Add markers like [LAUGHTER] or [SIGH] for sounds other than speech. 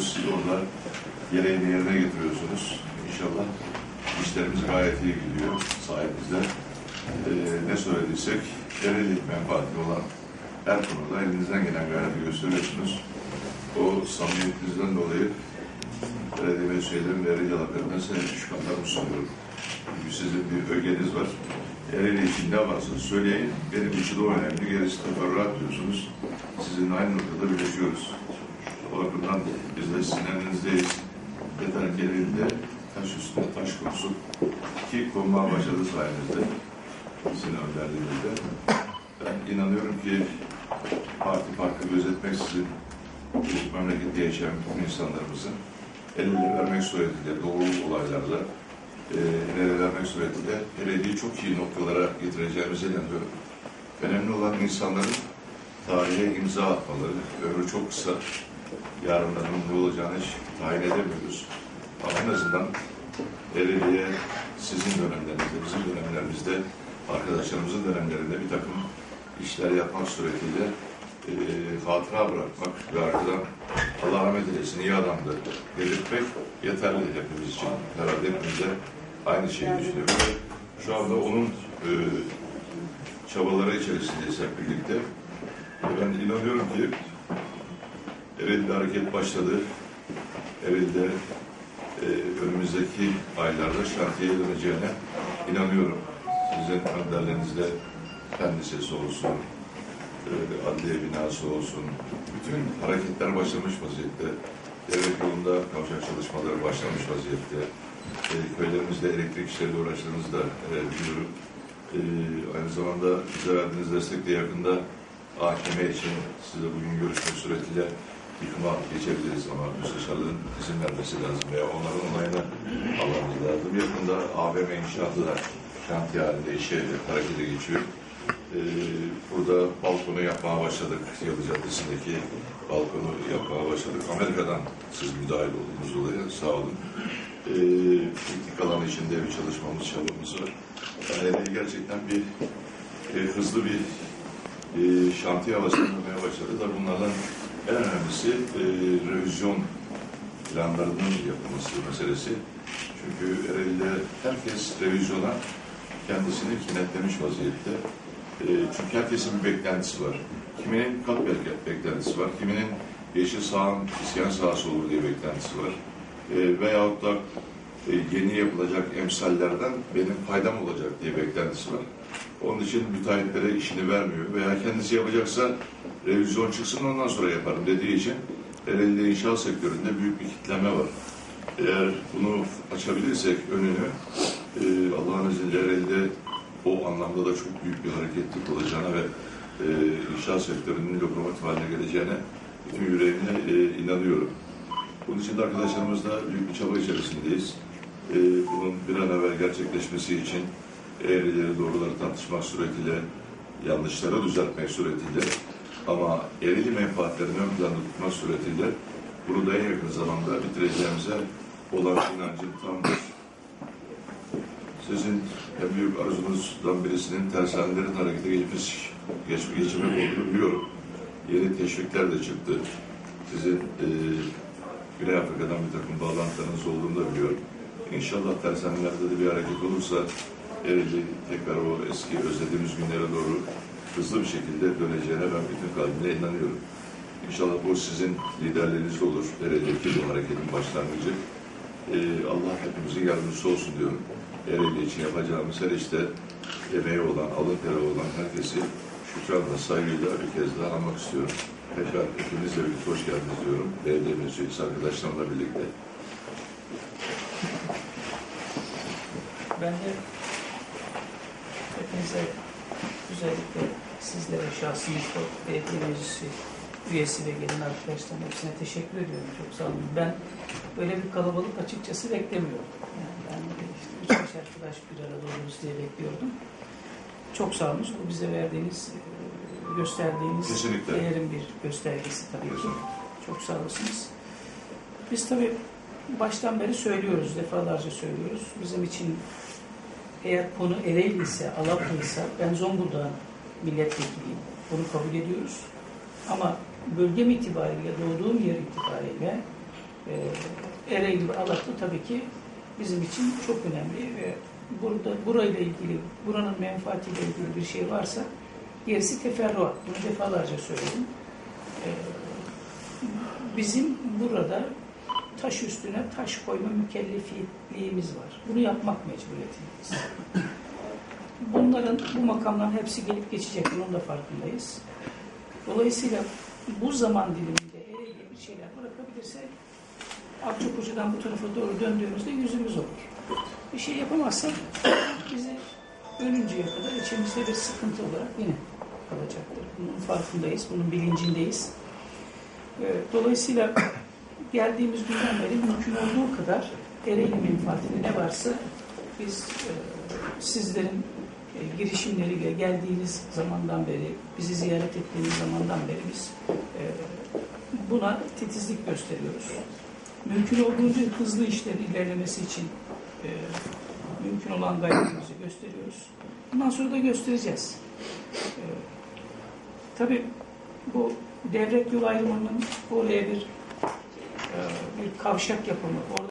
Siz orada gereğini yerine getiriyorsunuz. İnşallah işlerimiz gayet iyi gidiyor sayenizde. Ee, ne söylediysek Ereğli menfaatli olan her konuda elinizden gelen gayreti gösteriyorsunuz. O samimiyetinizden dolayı belediye şeylerin ve Ereğli halklarına size şükranlarımı sunuyorum. Çünkü sizin bir ögeniz var. Ereğli için ne varsa söyleyin. Benim için o önemli. Gerisi teferruat diyorsunuz. Sizinle aynı noktada birleşiyoruz. O bakımdan biz de sizin elinizdeyiz. Yeter ki elinde taş üstüne taş konusu ki konmaya başladı sayenizde. Sizin önderliğinizde. Ben inanıyorum ki parti farkı gözetmeksizin bu memlekette yaşayan insanlarımızın el ele vermek suretiyle doğru olaylarda e, el ele vermek suretiyle belediyeyi çok iyi noktalara getireceğimize inanıyorum. Önemli olan insanların tarihe imza atmaları. Ömrü çok kısa. Yarınların ne olacağını hiç tayin edemiyoruz. Ama en azından Ereğli'ye sizin dönemlerinizde, bizim dönemlerimizde, arkadaşlarımızın dönemlerinde bir takım işler yapmak suretiyle e, hatıra bırakmak ve arkadan Allah rahmet eylesin iyi adamdı belirtmek yeterli hepimiz için. Herhalde hepimiz de aynı şeyi düşünüyoruz. Şu anda onun e, çabaları içerisindeyiz hep birlikte. Ve Ben inanıyorum ki Ereğli'de hareket başladı. Ereğli'de e, önümüzdeki aylarda şantiyeye döneceğine inanıyorum. Sizin önderlerinizle fen lisesi olsun, e, adliye binası olsun, bütün hareketler başlamış vaziyette. Devlet yolunda kavşak çalışmaları başlamış vaziyette. E, köylerimizde elektrik işleriyle uğraştığınızı da e, biliyorum. E, aynı zamanda bize verdiğiniz destekle yakında AKM için size bugün görüşmek suretiyle yıkıma geçebiliriz ama müsteşarlığın izin vermesi lazım veya onların onayını almamız lazım. Yakında AVM inşaatı da şantiye halinde işe harekete geçiyor. Ee, burada balkonu yapmaya başladık. Yalı Caddesi'ndeki balkonu yapmaya başladık. Amerika'dan siz müdahil olduğunuz dolayı sağ olun. Ee, alan içinde bir çalışmamız, çabamız var. Yani gerçekten bir e, hızlı bir e, şantiye havasına başladı da bunlardan en önemlisi e, revizyon planlarının yapılması meselesi. Çünkü Ereğli'de herkes revizyona kendisini kenetlemiş vaziyette. E, çünkü herkesin bir beklentisi var. Kiminin kat bek- beklentisi var, kiminin yeşil sahan, isyan sahası olur diye beklentisi var. E, veyahut da e, yeni yapılacak emsallerden benim faydam olacak diye beklentisi var. Onun için müteahhitlere işini vermiyor veya kendisi yapacaksa revizyon çıksın ondan sonra yaparım dediği için Ereğli inşaat sektöründe büyük bir kitleme var. Eğer bunu açabilirsek önünü e, Allah'ın izniyle Ereğli'de o anlamda da çok büyük bir hareketlik olacağına ve e, inşaat sektörünün lokomotif haline geleceğine bütün yüreğimle e, inanıyorum. Bunun için de arkadaşlarımızla büyük bir çaba içerisindeyiz. E, bunun bir an evvel gerçekleşmesi için eğrileri doğruları tartışmak suretiyle, yanlışları düzeltmek suretiyle ama erili menfaatlerini ön planda tutmak suretiyle bunu da en yakın zamanda bitireceğimize olan inancım tamdır. Sizin en büyük arzunuzdan birisinin tersanelerin harekete geçmiş, geç, geçirmek olduğunu biliyorum. Yeni teşvikler de çıktı. Sizin e, Güney Afrika'dan bir takım bağlantılarınız olduğunu da biliyorum. İnşallah tersanelerde de bir hareket olursa Ereğli tekrar o eski özlediğimiz günlere doğru hızlı bir şekilde döneceğine ben bütün kalbimle inanıyorum. İnşallah bu sizin liderliğinizde olur. Ereğli'deki bu hareketin başlangıcı. Ee, Allah hepimizin yardımcısı olsun diyorum. Ereğli için yapacağımız her işte emeği olan, alın teri olan herkesi şükranla, saygıyla bir kez daha anmak istiyorum. Tekrar hepinizle birlikte hoş geldiniz diyorum. Belediye meclisi arkadaşlarımla birlikte. Ben de hepinize özellikle sizlere şahsınızda belediye meclisi üyesi ve gelin arkadaşlarım hepsine teşekkür ediyorum. Çok sağ olun. Ben böyle bir kalabalık açıkçası beklemiyordum. Yani ben işte üç beş arkadaş bir arada oluruz diye bekliyordum. Çok sağ olun. Bu bize verdiğiniz, e, gösterdiğiniz Kesinlikle. değerin bir göstergesi tabii ki. Çok sağ olasınız. Biz tabii baştan beri söylüyoruz, defalarca söylüyoruz. Bizim için eğer konu Ereğli ise, Alaplı ise ben Zonguldak'ın milletvekiliyim. Bunu kabul ediyoruz. Ama bölgem itibariyle, doğduğum yer itibariyle e, Ereğli ve Alatlı tabii ki bizim için çok önemli ve burada burayla ilgili, buranın menfaatiyle ilgili bir şey varsa gerisi teferruat. Bunu defalarca söyledim. E, bizim burada taş üstüne taş koyma mükellefiyetliğimiz var. Bunu yapmak mecburiyetindeyiz. [LAUGHS] Bunların, bu makamların hepsi gelip geçecek. Bunun da farkındayız. Dolayısıyla bu zaman diliminde Ereğli'ye bir şeyler bırakabilirsek Akçakoçu'dan bu tarafa doğru döndüğümüzde yüzümüz olur. Bir şey yapamazsak [COUGHS] bizi ölünceye kadar içimizde bir sıkıntı olarak yine kalacaktır. Bunun farkındayız, bunun bilincindeyiz. Ee, Dolayısıyla geldiğimiz günden beri mümkün olduğu kadar Ereğli menfaatinde ne varsa biz e, sizlerin e, girişimleriyle geldiğiniz zamandan beri, bizi ziyaret ettiğiniz zamandan beri biz e, buna titizlik gösteriyoruz. Mümkün olduğunca hızlı işlerin ilerlemesi için e, mümkün olan gayretimizi gösteriyoruz. Bundan sonra da göstereceğiz. E, tabii bu devlet yol ayrımının oraya bir bir kavşak yapımı, orada